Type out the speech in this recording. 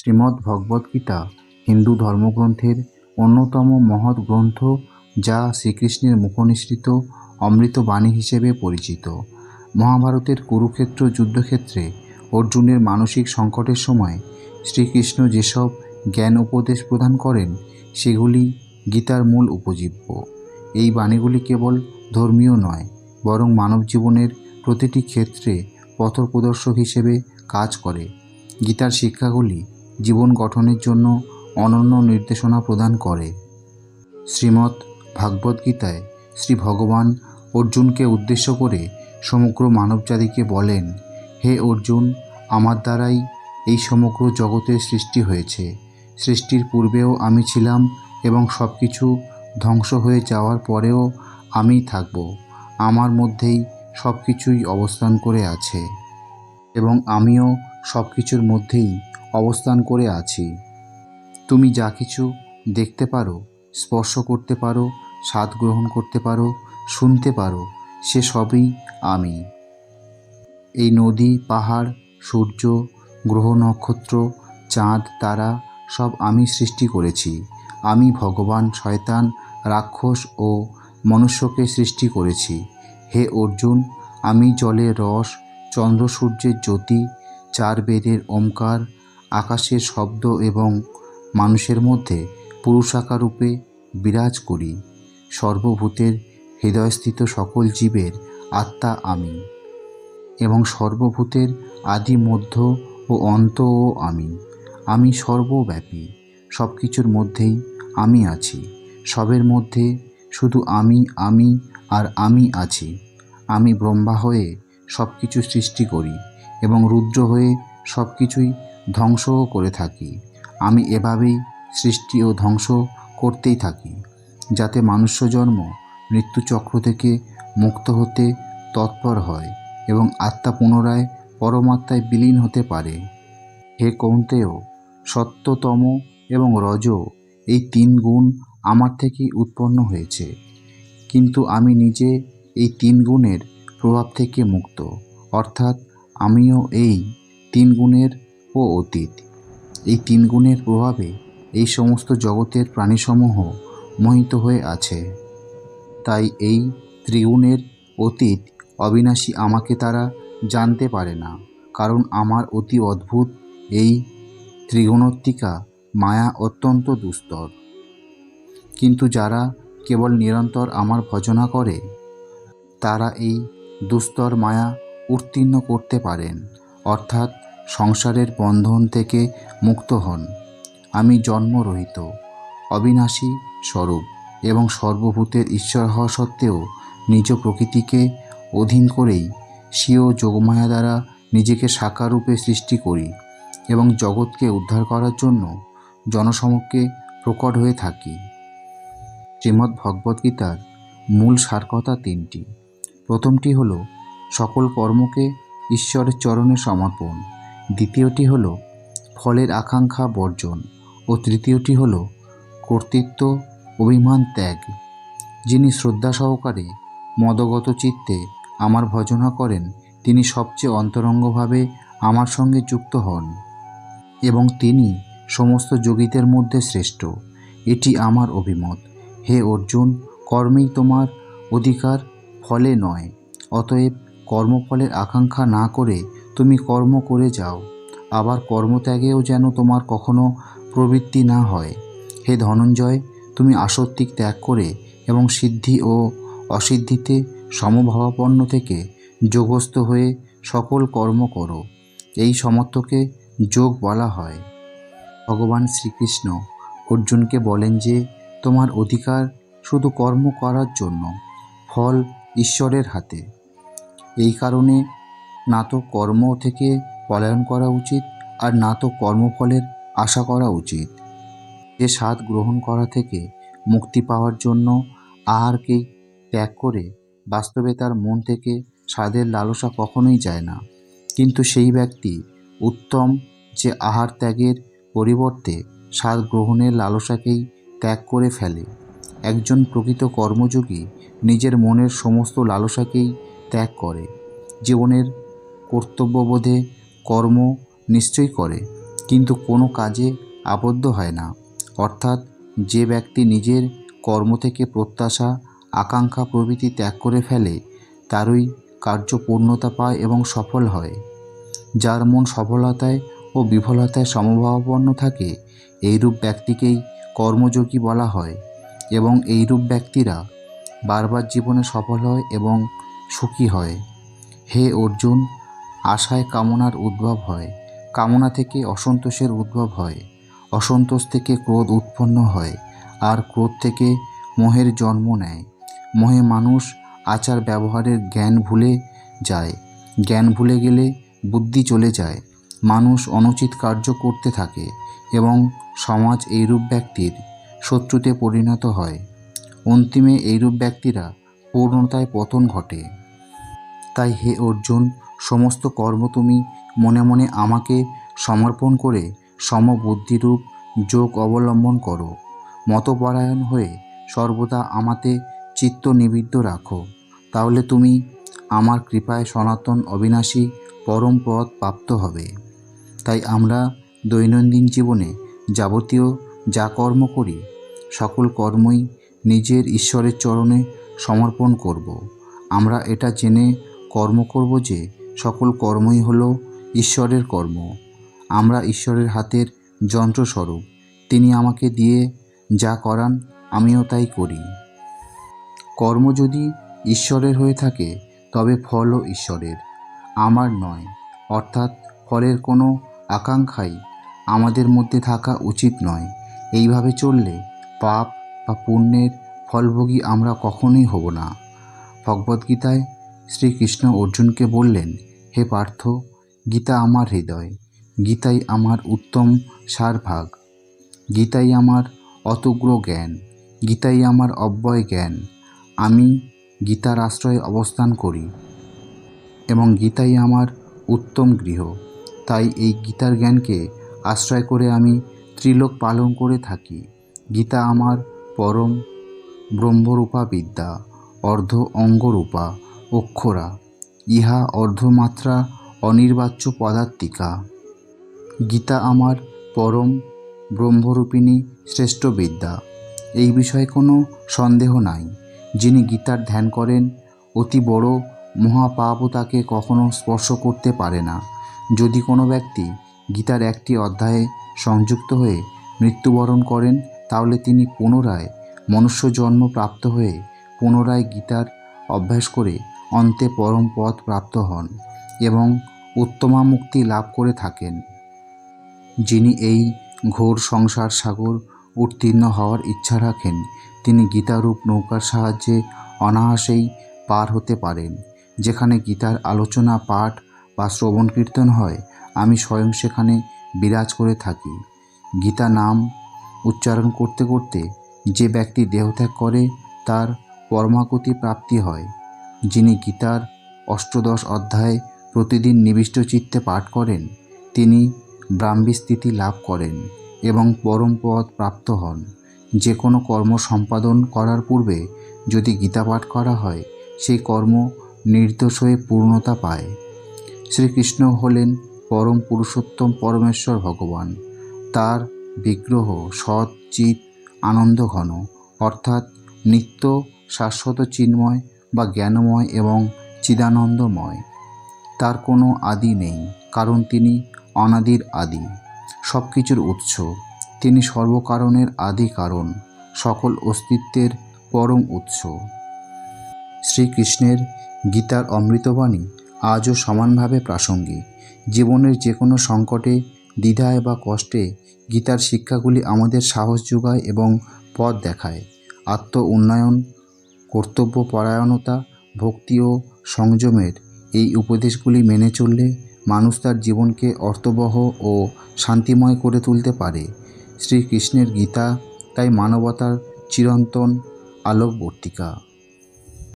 শ্রীমদ্ ভগবদ্গীতা হিন্দু ধর্মগ্রন্থের অন্যতম মহৎ গ্রন্থ যা শ্রীকৃষ্ণের মুখনিসৃত অমৃত বাণী হিসেবে পরিচিত। মহাভারতের কুরুক্ষেত্র যুদ্ধক্ষেত্রে অর্জুনের মানসিক সংকটের সময় শ্রীকৃষ্ণ যেসব জ্ঞান উপদেশ প্রদান করেন, সেগুলি গীতার মূল উপজীব্য। এই বাণীগুলি কেবল ধর্মীয় নয়, বরং মানব জীবনের প্রতিটি ক্ষেত্রে পথপ্রদর্শক হিসেবে কাজ করে। গীতার শিক্ষাগুলি জীবন গঠনের জন্য অনন্য নির্দেশনা প্রদান করে। শ্রীমদ্ ভাগবদ্গীতায় শ্রী ভগবান অর্জুনকে উদ্দেশ্য করে সমগ্র মানবজাতিকে বলেন, হে অর্জুন, আমার দ্বারাই এই সমগ্র জগতের সৃষ্টি হয়েছে। সৃষ্টির পূর্বেও আমি ছিলাম এবং সব কিছু ধ্বংস হয়ে যাওয়ার পরেও আমি থাকব। আমার মধ্যেই সব কিছুই অবস্থান করে আছে এবং আমিও সব কিছুর মধ্যেই অবস্থান করে আছি। তুমি যা কিছু দেখতে পারো, স্পর্শ করতে পারো, স্বাদ গ্রহণ করতে পারো, শুনতে পারো, সে সবই আমি। এই নদী, পাহাড়, সূর্য, গ্রহ নক্ষত্র, চাঁদ, তারা সব আমি সৃষ্টি করেছি। আমি ভগবান, শয়তান, রাক্ষস ও মনুষ্যকে সৃষ্টি করেছি। হে অর্জুন, আমি জলের রস চন্দ্র সূর্যের জ্যোতি চার বেদের ওমকার আকাশের শব্দ এবং মানুষের মধ্যে পুরুষাকার রূপে বিরাজ করি। সর্বভূতের হৃদয়স্থিত সকল জীবের আত্মা আমি এবং সর্বভূতের আদি মধ্য ও অন্তও আমি। আমি সর্বব্যাপী সব কিছুর মধ্যেই আমি আছি। সবের মধ্যে শুধু আমি আমি আর আমি আছি। আমি ব্রহ্মা হয়ে সব কিছু সৃষ্টি করি এবং রুদ্র হয়ে সব কিছুই ধ্বংসও করে থাকি। আমি এভাবেই সৃষ্টি ও ধ্বংস করতেই থাকি, যাতে মানুষ্য জন্ম মৃত্যুচক্র থেকে মুক্ত হতে তৎপর হয় এবং আত্মা পুনরায় পরমাত্মায় বিলীন হতে পারে। হে কৌন্তেয়, সত্যতম এবং রজ, এই তিন গুণ আমার থেকেই উৎপন্ন হয়েছে। কিন্তু আমি নিজে এই তিন গুণের প্রভাব থেকে মুক্ত, অর্থাৎ আমিও এই তিন গুণের ও অতীত। এই তিন গুণের প্রভাবে এই সমস্ত জগতের প্রাণীসমূহ মোহিত হয়ে আছে। তাই এই ত্রিগুণের অতীত অবিনাশী আমাকে তারা জানতে পারে না, কারণ আমার অতি অদ্ভুত এই ত্রিগুণত্বিকা মায়া অত্যন্ত দুস্তর। কিন্তু যারা কেবল নিরন্তর আমার ভজনা করে, তারা এই দুস্তর মায়া উত্তীর্ণ করতে পারেন, অর্থাৎ সংসারের বন্ধন থেকে মুক্ত হন। আমি জন্মরহিত, অবিনাশী স্বরূপ এবং সর্বভূতের ঈশ্বর হওয়া সত্ত্বেও নিজ প্রকৃতিকে অধীন করেই স্বীয় যোগমায়া দ্বারা নিজেকে সাকার রূপে সৃষ্টি করি এবং জগৎকে উদ্ধার করার জন্য জনসমক্ষে প্রকট হয়ে থাকি। শ্রীমদ্ ভগবদ্গীতার মূল সারকথা তিনটি। প্রথমটি হলো, সকল কর্মকে ঈশ্বরের চরণে সমর্পণ। দ্বিতীয়টি হল ফলের আকাঙ্ক্ষা বর্জন ও তৃতীয়টি হল কর্তৃত্ব, অভিমান, ত্যাগ। যিনি শ্রদ্ধা সহকারে মদগত চিত্তে আমার ভজনা করেন, তিনি সবচেয়ে অন্তরঙ্গভাবে আমার সঙ্গে যুক্ত হন এবং তিনি সমস্ত যোগীদের মধ্যে শ্রেষ্ঠ। এটি আমার অভিমত। হে অর্জুন, কর্মেই তোমার অধিকার, ফলে নয়। অতএব কর্মফলের আকাঙ্ক্ষা না করে তুমি কর্ম করে যাও, আবার কর্মত্যাগেও যেন তোমার কখনো প্রবৃত্তি না হয়। হে ধনঞ্জয়, তুমি আসক্তিক ত্যাগ করে এবং সিদ্ধি ও অসিদ্ধিতে সমভাবাপন্ন থেকে যোগস্থ হয়ে সকল কর্ম করো। এই সমত্বকে যোগ বলা হয়। ভগবান শ্রীকৃষ্ণ অর্জুনকে বলেন যে, তোমার অধিকার শুধু কর্ম করার জন্য, ফল ঈশ্বরের হাতে। এই কারণে না তো কর্ম থেকে পলায়ন করা উচিত আর না তো কর্মফলের আশা করা উচিত। যে স্বাদ গ্রহণ করা থেকে মুক্তি পাওয়ার জন্য আহারকেই ত্যাগ করে বাস্তবে তার মন থেকে স্বাদের লালসা কখনোই যায় না। কিন্তু সেই ব্যক্তি উত্তম যে আহার ত্যাগের পরিবর্তে স্বাদ গ্রহণের লালসাকেই ত্যাগ করে ফেলে। একজন প্রকৃত কর্মযোগী নিজের মনের সমস্ত লালসাকেই ত্যাগ করে। জীবনের কর্তব্যবোধে কর্ম নিশ্চয়ই করে, কিন্তু কোনো কাজে আবদ্ধ হয় না। অর্থাৎ যে ব্যক্তি নিজের কর্ম থেকে প্রত্যাশা, আকাঙ্ক্ষা প্রভৃতি ত্যাগ করে ফেলে, তারই কার্য পূর্ণতা পায় এবং সফল হয়। যার মন সফলতায় ও বিফলতায় সমভাবাপন্ন থাকে, এইরূপ ব্যক্তিকেই কর্মযোগী বলা হয় এবং এইরূপ ব্যক্তিরা বারবার জীবনে সফল হয় এবং সুখী হয়। হে অর্জুন আশায় কামনার উদ্ভব হয়, কামনা থেকে অসন্তোষের উদ্ভব হয়, অসন্তোষ থেকে ক্রোধ উৎপন্ন হয়, আর ক্রোধ থেকে মোহের জন্ম নেয়। মোহে মানুষ আচার ব্যবহারের জ্ঞান ভুলে যায়, জ্ঞান ভুলে গেলে বুদ্ধি চলে যায়। মানুষ অনুচিত কার্য করতে থাকে এবং সমাজ এইরূপ ব্যক্তির শত্রুতে পরিণত হয়। অন্তিমে এইরূপ ব্যক্তিরা পূর্ণতায় পতন ঘটে। তাই হে অর্জুন সমস্ত কর্ম তুমি মনে মনে আমাকে সমর্পণ করে সমবুদ্ধিরূপ যোগ অবলম্বন করো। মতপরায়ণ হয়ে সর্বদা আমাতে চিত্ত নিবিদ্ধ রাখো। তাহলে তুমি আমার কৃপায় সনাতন অবিনাশী পরম পদ প্রাপ্ত হবে। তাই আমরা দৈনন্দিন জীবনে যাবতীয় যা কর্ম করি, সকল কর্মই নিজের ঈশ্বরের চরণে সমর্পণ করব। আমরা এটা জেনে কর্ম করব যে সকল কর্মই হলো ঈশ্বরের কর্ম। আমরা ঈশ্বরের হাতের যন্ত্রস্বরূপ। তিনি আমাকে দিয়ে যা করান, আমিও তাই করি। কর্ম যদি ঈশ্বরের হয়ে থাকে, তবে ফলও ঈশ্বরের। আমার নয়, অর্থাৎ ফলের কোনো আকাঙ্ক্ষাই আমাদের মধ্যে থাকা উচিত নয়। এইভাবে চললে পাপ বা পুণ্যের ফলভোগী আমরা কখনোই হব না। ভগবদ্গীতায় শ্রীকৃষ্ণ অর্জুনকে বললেন, হে পার্থ, গীতা আমার হৃদয়, গীতাই আমার উত্তম সারভাগ, গীতাই আমার অতগ্র জ্ঞান, গীতাই আমার অব্যয় জ্ঞান, আমি গীতার আশ্রয়ে অবস্থান করি এবং গীতাই আমার উত্তম গৃহ। তাই এই গীতার জ্ঞানকে আশ্রয় করে আমি ত্রিলোক পালন করে থাকি। গীতা আমার পরম ব্রহ্মরূপা বিদ্যা, অর্ধ অঙ্গরূপা অক্ষরা, ইহা অর্ধমাত্রা অনির্বাচ্য পদার্থিকা গীতা আমার পরম ব্রহ্মরূপিণী শ্রেষ্ঠ বিদ্যা। এই বিষয়ে কোনো সন্দেহ নাই, যিনি গীতার ধ্যান করেন, অতি বড় মহাপাপও তাকে কখনো স্পর্শ করতে পারে না। যদি কোনো ব্যক্তি গীতার একটি অধ্যায়ে সংযুক্ত হয়ে মৃত্যুবরণ করেন, তাহলে তিনি পুনরায় মনুষ্য জন্ম প্রাপ্ত হয়ে পুনরায় গীতার অভ্যাস করে অন্তে পরম পদ প্রাপ্ত হন এবং উত্তমা মুক্তি লাভ করে থাকেন। যিনি এই ঘোর সংসার সাগর উত্তীর্ণ হওয়ার ইচ্ছা রাখেন, তিনি গীতারূপ নৌকার সাহায্যে অনায়াসেই পার হতে পারেন। যেখানে গীতার আলোচনা, পাঠ বা শ্রবণ কীর্তন হয়, আমি স্বয়ং সেখানে বিরাজ করে থাকি। গীতা নাম উচ্চারণ করতে করতে যে ব্যক্তি দেহত্যাগ করে, তার পরমাগতি প্রাপ্তি হয়। যিনি গীতার অষ্টদশ অধ্যায় প্রতিদিন নিবিষ্ট চিত্তে পাঠ করেন, তিনি ব্রাহ্মী স্থিতি লাভ করেন এবং পরম পদ প্রাপ্ত হন। যে কোনো কর্ম সম্পাদন করার পূর্বে যদি গীতা পাঠ করা হয়, সেই কর্ম নির্দোষ হয়ে পূর্ণতা পায়। শ্রীকৃষ্ণ হলেন পরম পুরুষোত্তম পরমেশ্বর ভগবান। তার বিগ্রহ সৎ, চিত আনন্দ ঘন অর্থাৎ নিত্য শাশ্বত চিন্ময় বা জ্ঞানময় এবং চিদানন্দময়। তার কোনো আদি নেই, কারণ তিনি অনাদির আদি সব কিছুর উৎস। তিনি সর্বকারণের আদি কারণ, সকল অস্তিত্বের পরম উৎস। শ্রীকৃষ্ণের গীতার অমৃতবাণী আজও সমানভাবে প্রাসঙ্গিক। জীবনের যে কোনো সংকটে, দ্বিধায় বা কষ্টে গীতার শিক্ষাগুলি আমাদের সাহস যোগায় এবং পথ দেখায়। আত্ম উন্নয়ন কর্তব্য পরায়ণতা ভক্তি ও সংযমের এই উপদেশগুলি মেনে চললে মানুষ তার জীবনকে অর্থবহ ও শান্তিময় করে তুলতে পারে। শ্রীকৃষ্ণের গীতা, তাই মানবতার চিরন্তন আলোকবর্তিকা।